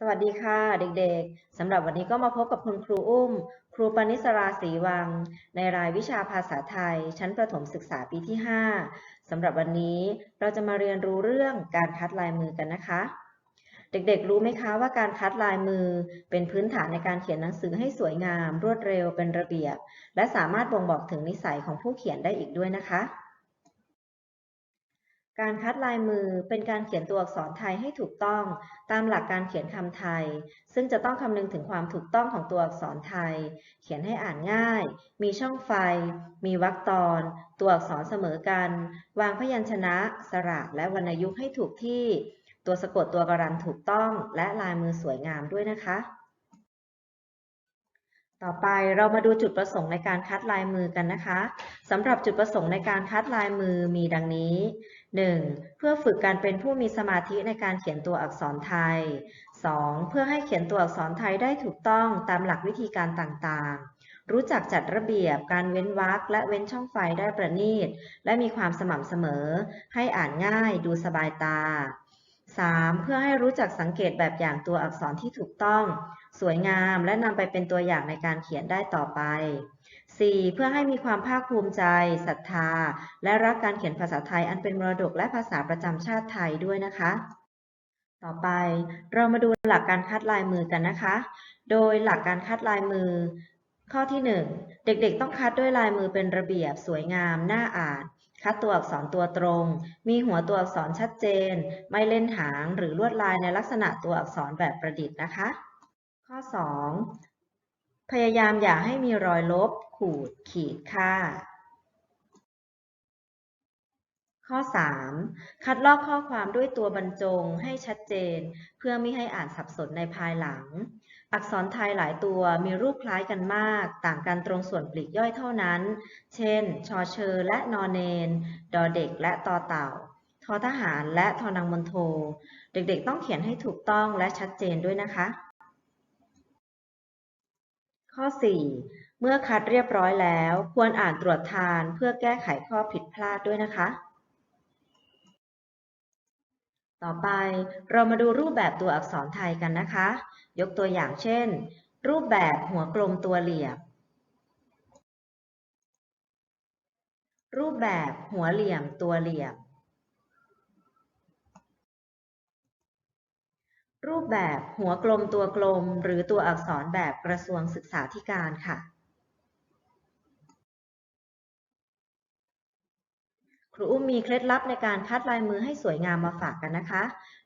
สวัสดีค่ะเด็กๆ สำหรับวันนี้ก็มาพบกับคุณครูอุ้ม ครูปณิสราศรีวัง ในรายวิชาภาษาไทย ชั้นประถมศึกษาปีที่ 5 สำหรับวันนี้เราจะมาเรียนรู้เรื่องการคัดลายมือกันนะคะ เด็กๆ รู้ไหมคะว่าการคัดลายมือเป็นพื้นฐานในการเขียนหนังสือให้สวยงาม รวดเร็วเป็นระเบียบ และสามารถบ่งบอกถึงนิสัยของผู้เขียนได้อีกด้วยนะคะ การคัดลายมือเป็นการเขียนตัวอักษรไทยให้ถูกต้องตามหลักการเขียนคำไทย ซึ่งจะต้องคำนึงถึงความถูกต้องของตัวอักษรไทย เขียนให้อ่านง่าย มีช่องไฟ มีวรรคตอน ตัวอักษรเสมอกัน วางพยัญชนะ สระและวรรณยุกต์ให้ถูกที่ ตัวสะกดตัวกรันถูกต้องและลายมือสวยงามด้วยนะคะ ต่อไปเรามาดูจุดประสงค์ในการคัดลายมือกันนะคะสำหรับจุดประสงค์ในการคัดลายมือมีดังนี้ 1. เพื่อฝึกการเป็นผู้มีสมาธิในการเขียนตัวอักษรไทย 2. เพื่อให้เขียนตัวอักษรไทยได้ถูกต้องตามหลักวิธีการต่างๆ รู้จักจัดระเบียบการเว้นวรรคและเว้นช่องไฟได้ประณีต และมีความสม่ำเสมอ ให้อ่านง่ายดูสบายตา 3. เพื่อให้รู้จักสังเกตแบบอย่างตัวอักษรที่ถูกต้อง สวยงามและนำไปเป็นตัวอย่างในการเขียนได้ต่อไป 4. เพื่อให้มีความภาคภูมิใจศรัทธา และรักการเขียนภาษาไทยอันเป็นมรดกและภาษาประจำชาติไทยด้วยนะคะ ต่อไปเรามาดูหลักการคัดลายมือกันนะคะ โดยหลักการคัดลายมือ ข้อที่ 1 เด็กๆ ต้องคัดด้วยลายมือเป็นระเบียบสวยงาม น่าอ่าน คัดตัวอักษรตัวตรง มีหัวตัวอักษรชัดเจน ไม่เล่นหางหรือลวดลายในลักษณะตัวอักษรแบบประดิษฐ์นะคะ ข้อ 2 พยายามอย่าให้มีรอยลบ ขูด ขีดค่า ข้อ 3. คัดลอกข้อความด้วยตัวบรรจงให้ชัดเจน เพื่อไม่ให้อ่านสับสนในภายหลัง อักษรไทยหลายตัวมีรูปคล้ายกันมาก ต่างกันตรงส่วนปลีกย่อยเท่านั้น เช่น ชอเชอและนอเนน ดอเด็กและตอเต่า ทอทหารและทอนังมนโท เด็กๆ ต้องเขียนให้ถูกต้องและชัดเจนด้วยนะคะ ข้อ 4. เมื่อคัดเรียบร้อยแล้ว ควรอ่านตรวจทานเพื่อแก้ไขข้อผิดพลาดด้วยนะคะ ต่อไปเรามาดูรูปแบบตัวอักษรไทยกันนะคะ ยกตัวอย่างเช่น รูปแบบหัวกลมตัวเหลี่ยม รูปแบบหัวเหลี่ยมตัวเหลี่ยม รูปแบบหัวกลมตัวกลม หรือตัวอักษรแบบกระทรวงศึกษาธิการค่ะ ครูอุ้มมีเคล็ดลับในการคัดลายมือให้สวยงามมาฝากกันนะคะ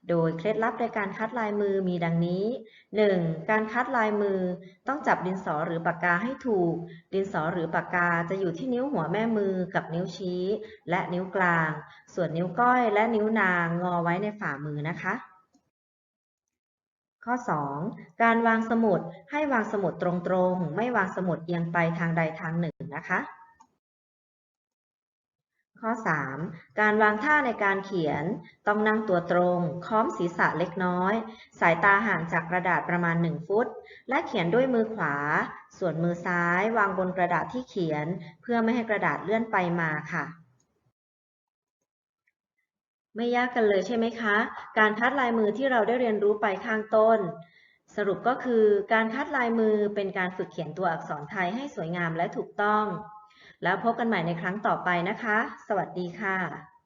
โดยเคล็ดลับในการคัดลายมือมีดังนี้ 1. การคัดลายมือต้องจับดินสอหรือปากกาให้ถูก ดินสอหรือปากกาจะอยู่ที่นิ้วหัวแม่มือกับนิ้วชี้ และนิ้วกลาง ส่วนนิ้วก้อยและนิ้วนางงอไว้ในฝ่ามือนะคะ ข้อ 2. การวางสมุดให้วางสมุดตรงๆ ไม่วางสมุดเอียงไปทางใดทางหนึ่งนะคะ ข้อ 3. การวางท่าในการเขียน ต้องนั่งตัวตรง ค้อมศีรษะเล็กน้อย สายตาห่างจากกระดาษประมาณ 1 ฟุต และเขียนด้วยมือขวา ส่วนมือซ้ายวางบนกระดาษที่เขียน เพื่อไม่ให้กระดาษเลื่อนไปมาค่ะ ไม่ยากกันเลยใช่ไหมคะ การคัดลายมือที่เราได้เรียนรู้ไปข้างต้น สรุปก็คือการคัดลายมือเป็นการฝึกเขียนตัวอักษรไทยให้สวยงามและถูกต้อง แล้วพบกันใหม่ในครั้งต่อไปนะคะ สวัสดีค่ะ